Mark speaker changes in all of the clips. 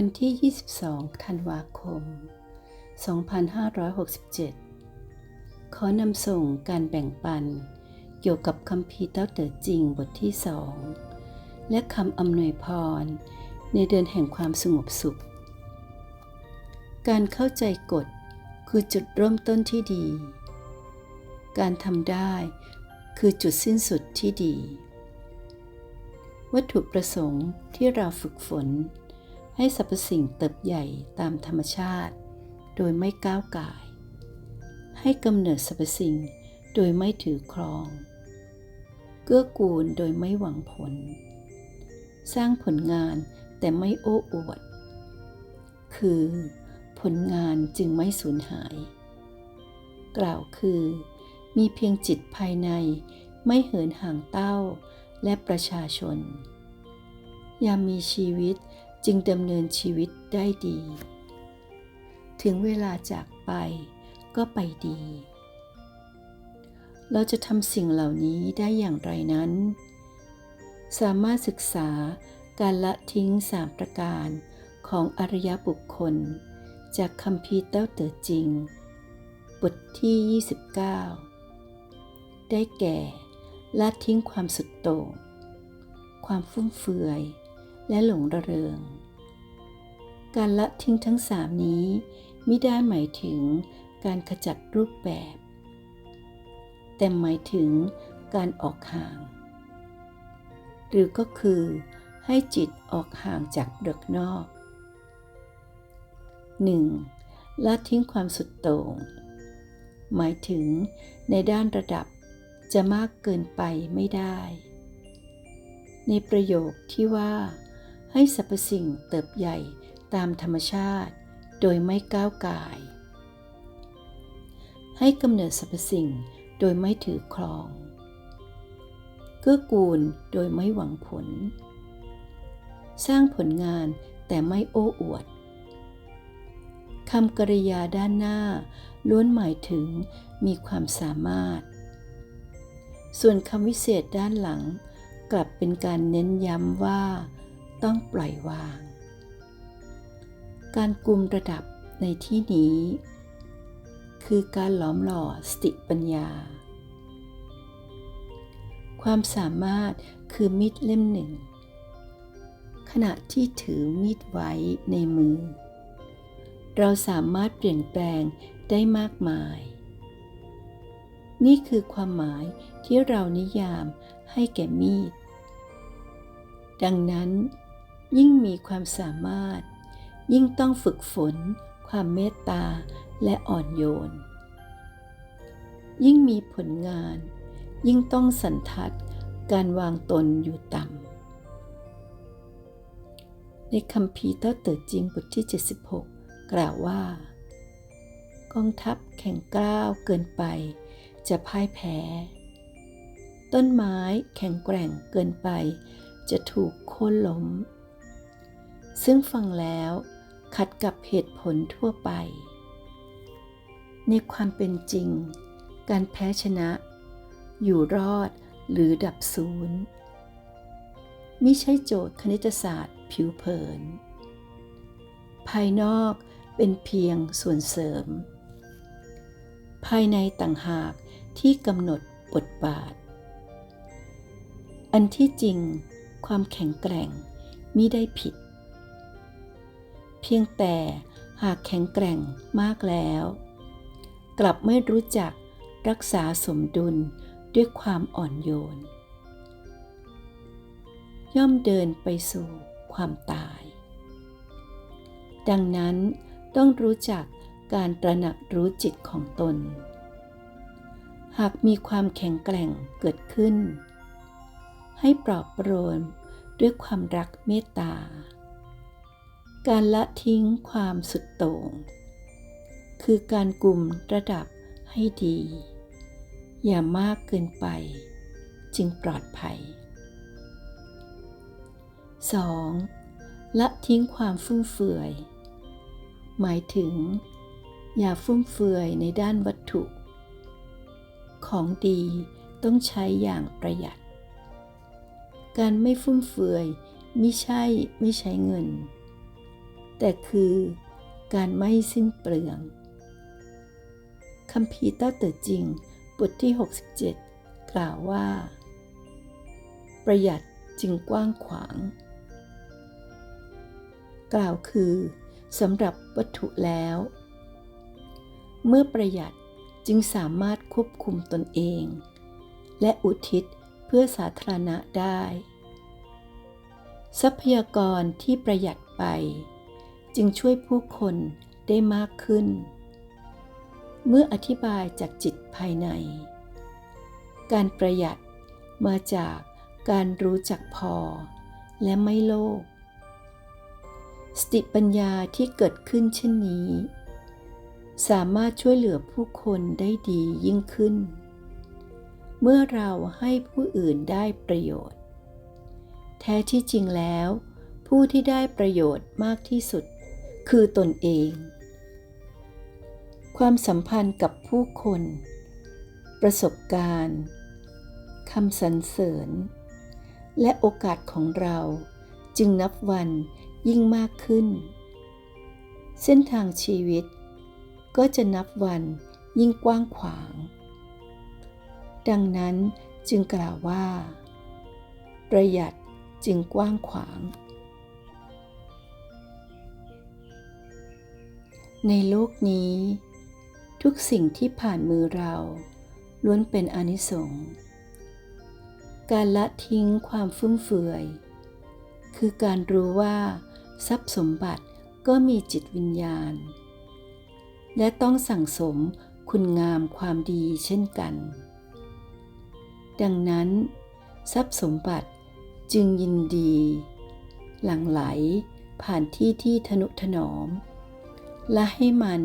Speaker 1: วันที่ 22 ธันวาคม 2567 ขอนำส่งการแบ่งปัน เกี่ยวกับคำพีเต้าเต๋อจริงบทที่สองและคำอำนวยพร ในเดือนแห่งความสงบสุข การเข้าใจกฎคือจุดเริ่มต้นที่ดี การทำได้คือจุดสิ้นสุดที่ดี วัตถุประสงค์ที่เราฝึกฝน ให้สรรพสิ่งเติบใหญ่ตามธรรมชาติ โดยไม่ก้าวกาย ให้กำเนิดสรรพสิ่งโดยไม่ถือครอง เกื้อกูลโดยไม่หวังผล สร้างผลงานแต่ไม่โอ้อวด คือผลงานจึงไม่สูญหาย กล่าวคือ มีเพียงจิตภายในไม่เหินห่างเต้าและประชาชนยามมีชีวิต จึงดำเนินชีวิตได้ดี ถึงเวลาจากไปก็ไปดี เราจะทำสิ่งเหล่านี้ได้อย่างไรนั้น สามารถศึกษาการละทิ้งสามประการของอริยบุคคล จากคำพีเต้าเต๋อจริง บทที่ 29 ได้แก่ละทิ้งความสุดโต่งความฟุ่มเฟือย และหลงระเริง การละทิ้งทั้งสามนี้ไม่ได้หมายถึงการขจัดรูปแบบ แต่หมายถึงการออกห่าง หรือก็คือให้จิตออกห่างจากเด็กนอก 1. ละทิ้งความสุดโต่ง หมายถึงในด้านระดับจะมากเกินไปไม่ได้ ในประโยคที่ว่า ให้สรรพสิ่งเติบใหญ่ตามธรรมชาติ โดยไม่ก้าวกาย ให้กำเนิดสรรพสิ่งโดยไม่ถือครอง เกื้อกูลโดยไม่หวังผล สร้างผลงานแต่ไม่โอ้อวดคำกริยาด้านหน้า ล้วนหมายถึงมีความสามารถ ส่วนคำวิเศษด้านหลัง กลับเป็นการเน้นย้ำว่า ต้องปล่อยวาง การกลุ่มระดับในที่นี้ คือการหลอมหล่อสติปัญญา ความสามารถคือมีดเล่มหนึ่ง ขณะที่ถือมีดไว้ในมือ เราสามารถเปลี่ยนแปลงได้มากมาย นี่คือความหมายที่เรานิยามให้แก่มีด ดังนั้น ยิ่งมีความสามารถ ยิ่งต้องฝึกฝน ความเมตตาและอ่อนโยน ยิ่งมีผลงาน ยิ่งต้องสันทัดการวางตนอยู่ต่ำ ในคำพีเต้าเติดจริงบทที่ 76 กล่าวว่า กองทัพแข่งกล้าวเกินไป จะพ่ายแพ้ ต้นไม้แข็งแกร่งเกินไปจะถูกโค่นล้ม ซึ่งฟังแล้วขัดกับเหตุผลทั่วไป ในความเป็นจริง การแพ้ชนะ อยู่รอดหรือดับศูนย์ไม่ใช่โจทย์คณิตศาสตร์ผิวเผิน ภายนอกเป็นเพียงส่วนเสริม ภายในต่างหากที่กำหนดบทบาท อันที่จริงความแข็งแกร่งมิได้ผิด พียงแต่หากแข็งแกร่งมากแล้ว กลับไม่รู้จักรักษาสมดุลด้วยความอ่อนโยน ย่อมเดินไปสู่ความตาย ดังนั้นต้องรู้จักการตระหนักรู้จิตของตน หากมีความแข็งแกร่งเกิดขึ้น ให้ปลอบโปรนด้วยความรักเมตตา การละทิ้งความสุดโต่ง คือการกลุ่มระดับให้ดี อย่ามากเกินไป จึงปลอดภัย 2. ละทิ้งความฟุ่มเฟือย หมายถึง อย่าฟุ่มเฟือยในด้านวัตถุ ของดีต้องใช้อย่างประหยัด การไม่ฟุ่มเฟือยไม่ใช่ไม่ใช้เงิน แต่คือการไม่สิ้นเปลืองคำพีเต้าเต๋อจริง บทที่ 67 กล่าวว่า ประหยัดจึงกว้างขวาง กล่าวคือสำหรับวัตถุแล้ว เมื่อประหยัดจึงสามารถควบคุมตนเอง และอุทิศเพื่อสาธารณะได้ ทรัพยากรที่ประหยัดไป จึงช่วยผู้คนได้มากขึ้น เมื่ออธิบายจากจิตภายใน การประหยัดมาจากการรู้จักพอ และไม่โลภสติปัญญาที่เกิดขึ้นเช่นนี้ สามารถช่วยเหลือผู้คนได้ดียิ่งขึ้น เมื่อเราให้ผู้อื่นได้ประโยชน์ แท้ที่จริงแล้ว ผู้ที่ได้ประโยชน์มากที่สุด คือตนเอง ความสัมพันธ์กับผู้คน ประสบการณ์คำสรรเสริญ และโอกาสของเราจึงนับวันยิ่งมากขึ้น เส้นทางชีวิต ก็จะนับวันยิ่งกว้างขวาง ดังนั้นจึงกล่าวว่า ประหยัดจึงกว้างขวาง ในโลกนี้ ทุกสิ่งที่ผ่านมือเรา ล้วนเป็นอนิสงส์การละทิ้งความฟุ่มเฟือย คือการรู้ว่าทรัพย์สมบัติก็มีจิตวิญญาณ และต้องสั่งสมคุณงามความดีเช่นกัน ดังนั้น ทรัพย์สมบัติจึงยินดี หลั่งไหลผ่านที่ที่ทนุถนอม และให้มัน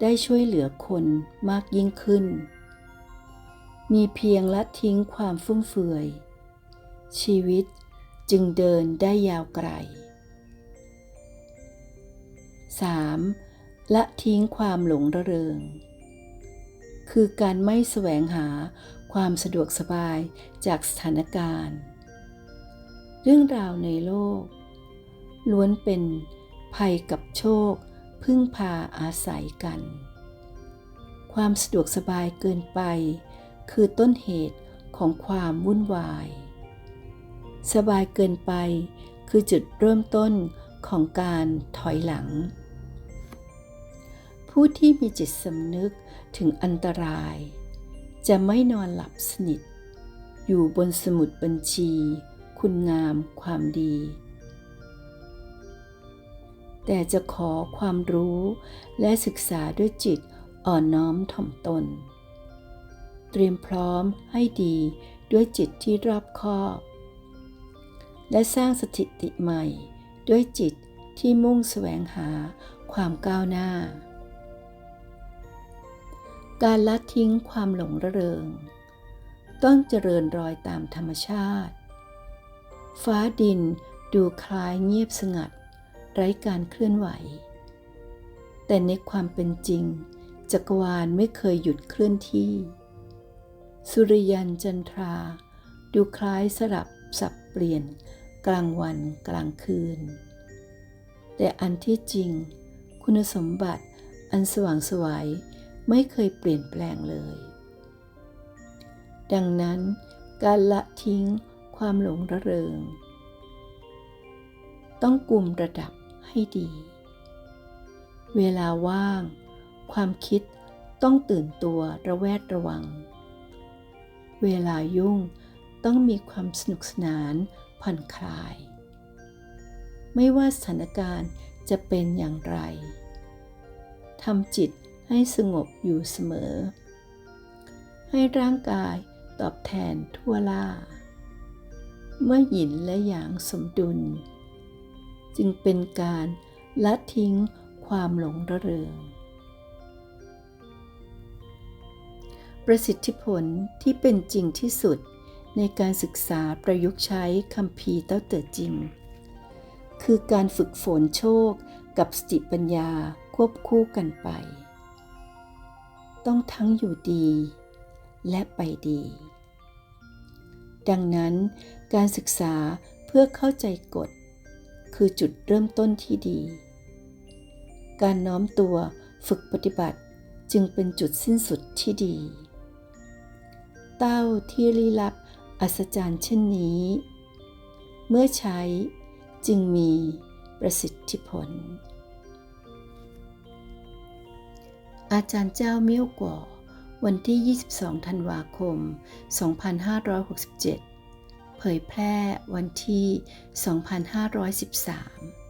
Speaker 1: ได้ช่วยเหลือคนมากยิ่งขึ้น มีเพียงละทิ้งความฟุ่มเฟือย ชีวิตจึงเดินได้ยาวไกล 3. ละทิ้งความหลงระเริง คือการไม่แสวงหาความสะดวกสบายจากสถานการณ์ เรื่องราวในโลก ล้วนเป็นภัยกับโชค พึ่งพาอาศัยกัน ความสะดวกสบายเกินไป คือต้นเหตุของความวุ่นวาย สบายเกินไป คือจุดเริ่มต้นของการถอยหลัง ผู้ที่มีจิตสำนึกถึงอันตราย จะไม่นอนหลับสนิท อยู่บนสมุดบัญชี คุณงามความดี แต่จะขอความรู้และศึกษาด้วยจิตอ่อนน้อมถ่อมตน เตรียมพร้อมให้ดีด้วยจิตที่รอบคอบ และสร้างสถิติใหม่ ด้วยจิตที่มุ่งแสวงหาความก้าวหน้า การละทิ้งความหลงระเริง ต้องเจริญรอยตามธรรมชาติ ฟ้าดินดูคล้ายเงียบสงัด ไร้การเคลื่อนไหว แต่ในความเป็นจริง จักรวาลไม่เคยหยุดเคลื่อนที่ สุริยันจันทรา ดูคล้ายสลับสับเปลี่ยนกลางวันกลางคืน แต่อันที่จริง คุณสมบัติอันสว่างสวยัยไม่เคยเปลี่ยนแปลงเลย ดังนั้นการละทิ้งความหลงระเริง ต้องกลุ่มระดับ ให้ดี เวลาว่าง ความคิดต้องตื่นตัวระแวดระวัง เวลายุ่งต้องมีความสนุกสนานผ่อนคลาย ไม่ว่าสถานการณ์จะเป็นอย่างไรทำจิตให้สงบอยู่เสมอ ให้ร่างกายตอบแทนทั่วล่า เมื่อหยินและหยางสมดุล จึงเป็นการละทิ้งความหลงระเริง ประสิทธิผลที่เป็นจริงที่สุดในการศึกษาประยุกต์ใช้คำพีเต้าเต๋อจิมคือการฝึกฝนโชคกับสติปัญญาควบคู่กันไป ต้องทั้งอยู่ดีและไปดี ดังนั้นการศึกษาเพื่อเข้าใจกฎ คือจุดเริ่มต้นที่ดี การน้อมตัวฝึกปฏิบัติจึงเป็นจุดสิ้นสุดที่ดี เต้าที่ลี้ลับอัศจรรย์เช่นนี้ เมื่อใช้จึงมีประสิทธิผล อาจารย์เจ้าเมี่ยวก่อวันที่ 22 ธันวาคม 2567 เผยแพร่วันที่ 2513